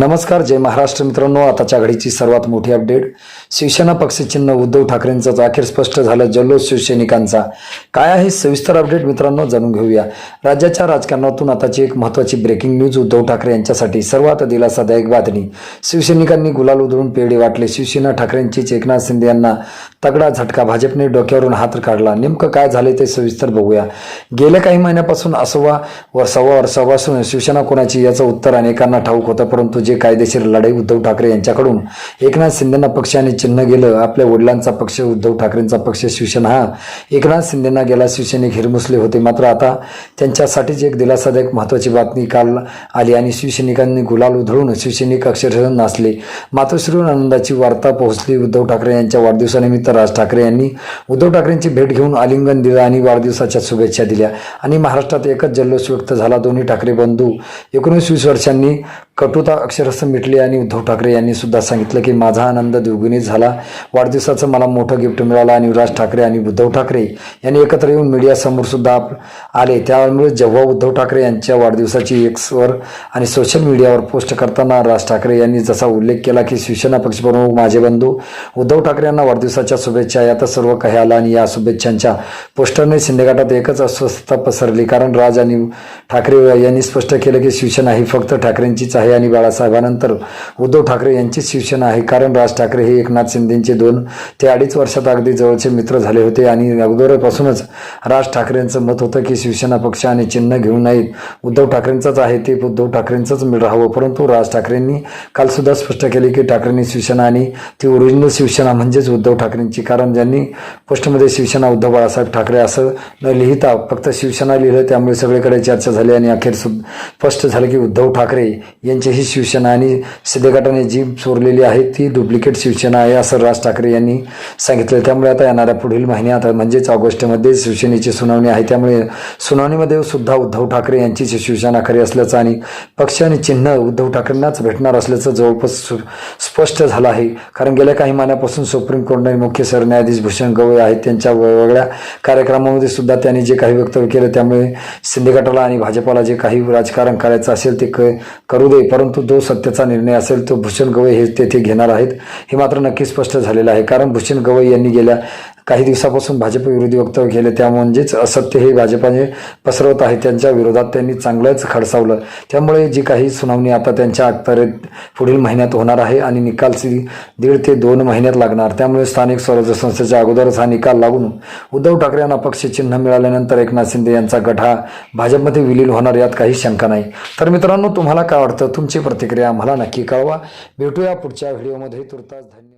नमस्कार जय महाराष्ट्र मित्रांनो. आताच्या घडीची सर्वात मोठी अपडेट. शिवसेना पक्षचिन्ह उद्धव ठाकरेंचं अखेर स्पष्ट झालं जल्लोष शिवसैनिकांचा. काय आहे सविस्तर अपडेट मित्रांनो जाणून घेऊया. राज्याच्या राजकारणातून आताची एक महत्त्वाची ब्रेकिंग न्यूज उद्धव ठाकरे यांच्यासाठी सर्वात दिलासादायक बातमी. शिवसैनिकांनी गुलाल उधळून पेढे वाटले. शिवसेना ठाकरेंचीच एकनाथ शिंदे यांना तगडा झटका. भाजपने डोक्यावरून हात काढला. नेमकं काय झाले ते सविस्तर बघूया. गेल्या काही महिन्यापासून असोवा व सव्वा वर्षापासून शिवसेना कोणाची याचं उत्तर अनेकांना ठाऊक होतं परंतु जे कायदेशीर लढाई उद्धव ठाकरे यांच्याकडून एकनाथ शिंदेना पक्षाने चिन्ह गेलं आपल्या वडिलांचा पक्ष उद्धव ठाकरेंचा पक्ष शिवसेना हा. एकनाथ शिंदेना गेला शिवसैनिक हिरमुसले होते मात्र आता त्यांच्यासाठीच एक दिलासादायक महत्त्वाची बातमी काल आली आणि शिवसैनिकांनी गुलाल उधळून शिवसैनिक अक्षरशः नाचले मातोश्रीवर आनंदाची वार्ता पोहोचली. उद्धव ठाकरे यांच्या वाढदिवसानिमित्त राज ठाकरे यांनी उद्धव ठाकरेंची भेट घेऊन आलिंगन दिलं आणि वाढदिवसाच्या शुभेच्छा दिल्या. आणि महाराष्ट्रात एकच जल्लोष व्यक्त झाला. दोन्ही ठाकरे बंधू एकोणीस वीस वर्षांनी कटुता अक्षरस्थ मिटली आणि उद्धव ठाकरे यांनी सुद्धा सांगितलं की माझा आनंद द्विगुणित झाला. वाढदिवसाचं मला मोठं गिफ्ट मिळालं आणि राज ठाकरे आणि उद्धव ठाकरे यांनी एकत्र येऊन मीडियासमोर सुद्धा आले. त्यामुळे जेव्हा उद्धव ठाकरे यांच्या वाढदिवसाची एक्सवर आणि सोशल मीडियावर पोस्ट करताना राज ठाकरे यांनी जसा उल्लेख केला की शिवसेना पक्षप्रमुख माझे बंधू उद्धव ठाकरे यांना वाढदिवसाच्या शुभेच्छा यातच सर्व काही आलं आणि या शुभेच्छांच्या पोस्टरने शिंदेगटात एकच अस्वस्थता पसरली. कारण राज आणि ठाकरे यांनी स्पष्ट केलं की शिवसेना ही फक्त ठाकरेंचीच आहे. आणि बाळासाहेबांनंतर उद्धव ठाकरे यांचीच शिवसेना आहे. कारण राज ठाकरे हे एकनाथ शिंदेचे दोन ते अडीच वर्षात अगदी जवळचे मित्र झाले होते आणि अगोदरपासूनच राज ठाकरेंचं मत होतं की शिवसेना पक्ष आणि चिन्ह घेऊ नयेत. उद्धव ठाकरेंचंच आहे ते उद्धव ठाकरेंचंच मिळ राहावं. परंतु राज ठाकरेंनी कालसुद्धा स्पष्ट केले की ठाकरेंनी शिवसेना आणि ती ओरिजिनल शिवसेना म्हणजेच उद्धव ठाकरेंची. कारण ज्यांनी पोस्टमध्ये शिवसेना उद्धव बाळासाहेब ठाकरे असं न लिहिता फक्त शिवसेना लिहिलं त्यामुळे सगळीकडे चर्चा झाली आणि अखेर स्पष्ट झालं की उद्धव ठाकरे यांची ही शिवसेना आणि सिद्धेगटाने जी चोरलेली आहे ती डुप्लिकेट शिवसेना आहे असं राज ठाकरे यांनी सांगितलं. त्यामुळे आता येणाऱ्या पुढील महिन्यात म्हणजेच ऑगस्टमध्ये शिवसेनेची सुनावणी आहे. त्यामुळे सुनावणीमध्ये सुद्धा उद्धव ठाकरे यांचीच शिवसेना खरी असल्याचं आणि पक्ष आणि चिन्ह उद्धव ठाकरेंनाच भेटणार असल्याचं जवळपास सु- स्पष्ट झालं आहे. कारण गेल्या काही महिन्यापासून सुप्रीम कोर्टाने मुख्य सरन्यायाधीश भूषण गवई आहेत. त्यांच्या वेगवेगळ्या कार्यक्रमामध्ये सुद्धा त्यांनी जे काही वक्तव्य केलं त्यामुळे शिंदे गटाला आणि भाजपाला जे काही राजकारण करायचं असेल ते क करू दे. परंतु जो सत्याचा निर्णय असेल तो भूषण गवई हे तेथे घेणार आहेत. हे मात्र नक्की स्पष्ट झालेलं आहे. कारण भूषण गवई यांनी गेल्या काही दिवसापासून भाजप विरोधी वक्तव्य केले. त्या म्हणजेच असत्य हे भाजपाने पसरवत आहे. त्यांच्या विरोधात त्यांनी चांगलंच खडसावलं. त्यामुळे जी काही सुनावणी आता त्यांच्या अखत्यारीत पुढील महिन्यात होणार आहे आणि निकाल सी- दीड ते दोन महिन्यात लागणार. त्यामुळे स्थानिक स्वराज्य संस्थेच्या अगोदरच हा निकाल लागून उद्धव ठाकरे यांना पक्ष चिन्ह मिळाल्यानंतर एकनाथ शिंदे यांचा गट हा भाजपमध्ये विलीन होणार यात काही शंका नाही. तर मित्रांनो तुम्हाला काय वाटतं? तुमची प्रतिक्रिया आम्हाला नक्की कळवा. भेटूया पुढच्या व्हिडिओमध्ये. तुर्तास धन्यवाद.